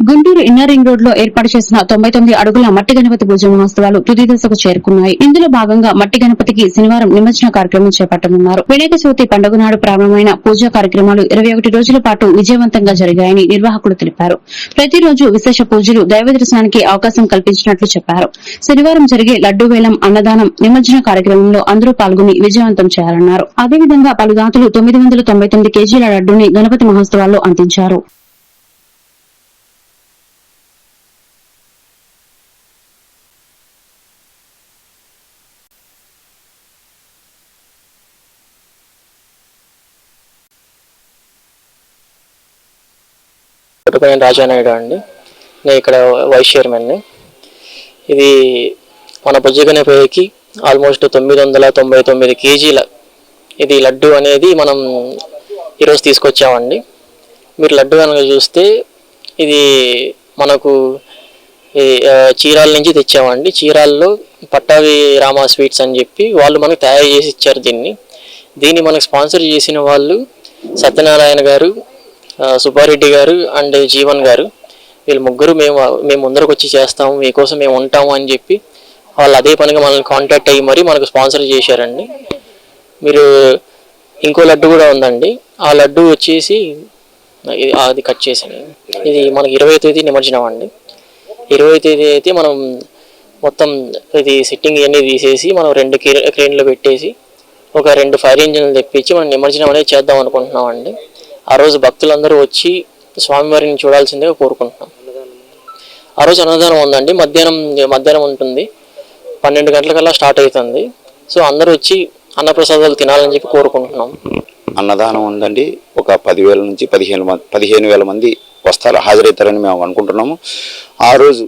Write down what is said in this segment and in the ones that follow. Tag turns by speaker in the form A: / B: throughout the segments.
A: Guntur inner ring రోడ్లో ఏర్పాటు చేసిన తొంభై తొమ్మిది అడుగుల మట్టి గణపతి పూజ మహోత్సవాలు తుది దశకు చేరుకున్నాయి. ఇందులో భాగంగా మట్టి గణపతికి శనివారం నిమజ్జన కార్యక్రమం చేపట్టనున్నారు. వినాయక చవితి పండుగ నాడు ప్రారంభమైన పూజా కార్యక్రమాలు ఇరవై ఒకటి రోజుల పాటు విజయవంతంగా జరిగాయని నిర్వాహకులు తెలిపారు. ప్రతిరోజు విశేష పూజలు దైవ దర్శనానికి అవకాశం కల్పించినట్లు చెప్పారు. శనివారం జరిగే లడ్డూ వేలం అన్నదానం నిమజ్జన కార్యక్రమంలో అందరూ పాల్గొని విజయవంతం చేయాలన్నారు. అదేవిధంగా పలు దాతలు తొమ్మిది వందల తొంభై తొమ్మిది కేజీల లడ్డూని గణపతి మహోత్సవాల్లో అందించారు.
B: పుట్టపైన రాజానాయుడు అండి. నేను ఇక్కడ వైస్ చైర్మన్ని. ఇది మన బుజ్జగనపేకి ఆల్మోస్ట్ తొమ్మిది వందల తొంభై తొమ్మిది కేజీల ఇది లడ్డు అనేది మనం ఈరోజు తీసుకొచ్చామండి. మీరు లడ్డు కనుక చూస్తే ఇది మనకు చీరాల నుంచి తెచ్చామండి. చీరాల్లో పట్టావి రామ స్వీట్స్ అని చెప్పి వాళ్ళు మనకు తయారు చేసి ఇచ్చారు దీన్ని. దీన్ని మనకు స్పాన్సర్ చేసిన వాళ్ళు సత్యనారాయణ గారు సుబ్బారెడ్డి గారు అండ్ జీవన్ గారు. వీళ్ళు ముగ్గురు మేము మేము ముందరకు వచ్చి చేస్తాము మీకోసం మేము ఉంటాము అని చెప్పి వాళ్ళు అదే పనిగా మనల్ని కాంటాక్ట్ అయ్యి మరి మనకు స్పాన్సర్ చేశారండి. మీరు ఇంకో లడ్డు కూడా ఉందండి. ఆ లడ్డు వచ్చేసి అది కట్ చేసాను ఇది మనకి ఇరవై తేదీ నిమజ్జనం అండి. ఇరవై తేదీ అయితే మనం మొత్తం ఇది సిట్టింగ్ ఇవన్నీ తీసేసి మనం రెండు క్రేన్లు పెట్టేసి ఒక రెండు ఫైర్ ఇంజిన్లు తెప్పించి మనం నిమజ్జనం అనేది చేద్దాం అనుకుంటున్నాం అండి ఆ రోజు భక్తులందరూ వచ్చి స్వామివారిని చూడాల్సిందిగా కోరుకుంటున్నాం. ఆ రోజు అన్నదానం ఉందండి. మధ్యాహ్నం మధ్యాహ్నం ఉంటుంది. పన్నెండు గంటలకల్లా స్టార్ట్ అవుతుంది. సో అందరూ వచ్చి అన్నప్రసాదాలు తినాలని చెప్పి కోరుకుంటున్నాం.
C: అన్నదానం ఉందండి. ఒక పదివేల నుంచి పదిహేను మంది పదిహేను వేల మంది వస్తారు హాజరవుతారని మేము అనుకుంటున్నాము. ఆ రోజు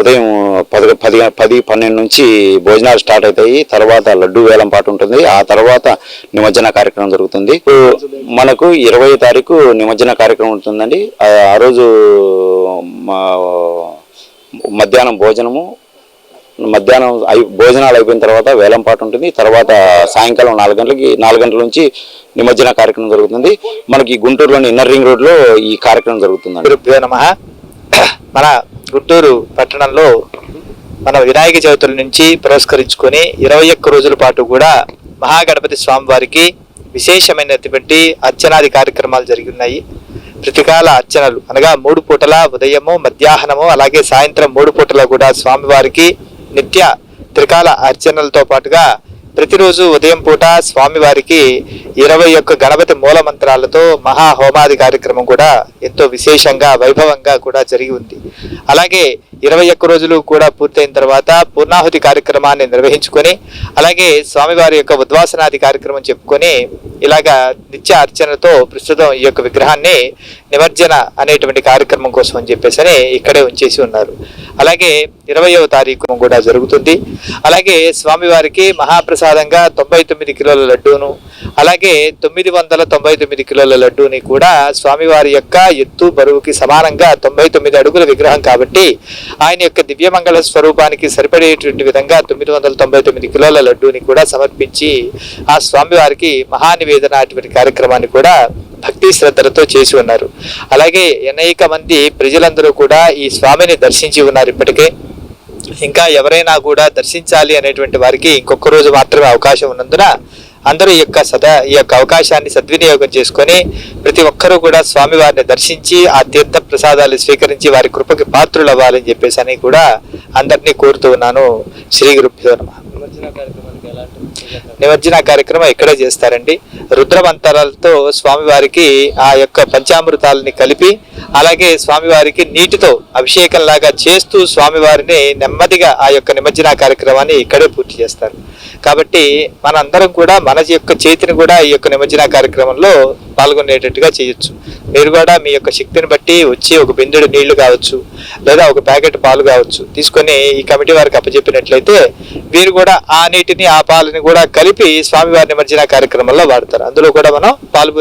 C: ఉదయం పది పది పది పన్నెండు నుంచి భోజనాలు స్టార్ట్ అవుతాయి. తర్వాత లడ్డు వేలం పాటు ఉంటుంది. ఆ తర్వాత నిమజ్జన కార్యక్రమం జరుగుతుంది. మనకు ఇరవై తారీఖు నిమజ్జన కార్యక్రమం ఉంటుందండి. ఆ రోజు మా మధ్యాహ్నం భోజనము మధ్యాహ్నం అయి భోజనాలు అయిపోయిన తర్వాత వేలంపాట ఉంటుంది. తర్వాత సాయంకాలం నాలుగు గంటలకి నాలుగు గంటల నుంచి నిమజ్జన కార్యక్రమం జరుగుతుంది. మనకి గుంటూరులోని ఇన్నర్ రింగ్ రోడ్లో ఈ కార్యక్రమం జరుగుతుంది
D: నమ. మన గుంటూరు పట్టణంలో మన వినాయక చవితుల నుంచి పురస్కరించుకొని ఇరవై ఒక్క రోజుల పాటు కూడా మహాగణపతి స్వామివారికి విశేషమైనటువంటి అర్చనాది కార్యక్రమాలు జరిగి ఉన్నాయి ప్రతికాల అర్చనలు అనగా మూడు పూటల ఉదయము మధ్యాహ్నము అలాగే సాయంత్రం మూడు పూటల కూడా స్వామివారికి నిత్య త్రికాల అర్చనలతో పాటుగా ప్రతిరోజు ఉదయం పూట స్వామివారికి ఇరవై ఒక్క గణపతి మూల మంత్రాలతో మహా హోమాది కార్యక్రమం కూడా ఎంతో విశేషంగా వైభవంగా కూడా జరిగి ఉంది. అలాగే ఇరవై ఒక్క రోజులు కూడా పూర్తయిన తర్వాత పూర్ణాహుతి కార్యక్రమాన్ని నిర్వహించుకొని అలాగే స్వామివారి యొక్క ఉద్వాసనాది కార్యక్రమం చెప్పుకొని ఇలాగా నిత్య అర్చనతో ప్రస్తుతం ఈ యొక్క విగ్రహాన్ని నిమజ్జన అనేటువంటి కార్యక్రమం కోసం అని చెప్పేసి అని ఇక్కడే ఉంచేసి ఉన్నారు. అలాగే ఇరవయవ తారీఖు కూడా జరుగుతుంది. అలాగే స్వామివారికి ప్రసాదంగా తొంభై తొమ్మిది కిలోల లడ్డూను అలాగే తొమ్మిది వందల తొంభై తొమ్మిది కిలోల లడ్డూని కూడా స్వామివారి యొక్క ఎత్తు బరువుకి సమానంగా తొంభై తొమ్మిది అడుగుల విగ్రహం కాబట్టి ఆయన యొక్క దివ్యమంగళ స్వరూపానికి సరిపడేటువంటి విధంగా తొమ్మిది వందల తొంభై తొమ్మిది కిలోల లడ్డూని కూడా సమర్పించి ఆ స్వామివారికి మహానివేదన అటువంటి కార్యక్రమాన్ని కూడా భక్తి శ్రద్ధలతో చేసి ఉన్నారు. అలాగే అనేక మంది ప్రజలందరూ కూడా ఈ స్వామిని దర్శించి ఉన్నారు ఇప్పటికే. ఇంకా ఎవరైనా కూడా దర్శించాలి అనేటువంటి వారికి ఇంకొక రోజు మాత్రమే అవకాశం ఉన్నందున అందరూ ఈ యొక్క సదా ఈ యొక్క అవకాశాన్ని సద్వినియోగం చేసుకొని ప్రతి ఒక్కరూ కూడా స్వామివారిని దర్శించి ఆ తీర్థ ప్రసాదాలు స్వీకరించి వారి కృపకి పాత్రులు అవ్వాలని చెప్పేసి అని కూడా అందరినీ కోరుతూ ఉన్నాను. శ్రీ గురుభ్యో నమ. నిమజ్జన కార్యక్రమం ఇక్కడే చేస్తారండి. రుద్రమంతరాలతో స్వామివారికి ఆ యొక్క పంచామృతాలని కలిపి అలాగే స్వామివారికి నీటితో అభిషేకం లాగా చేస్తూ స్వామివారిని నెమ్మదిగా ఆ యొక్క నిమజ్జన కార్యక్రమాన్ని ఇక్కడే పూర్తి చేస్తారు. కాబట్టి మనందరం కూడా మన యొక్క చేతిని కూడా ఈ యొక్క నిమజ్జన కార్యక్రమంలో పాల్గొనేటట్టుగా చేయొచ్చు. మీరు కూడా మీ యొక్క శక్తిని బట్టి వచ్చి ఒక బిందుడు నీళ్ళు కావచ్చు లేదా ఒక ప్యాకెట్ పాలు కావచ్చు తీసుకొని ఈ కమిటీ వారికి అప్పచెప్పినట్లయితే వీరు కూడా ఆ నీటిని ఆ పాలని కూడా కలిపి స్వామివారి నిమజ్జన కార్యక్రమంలో వాడతారు. అందులో కూడా మనం పాలు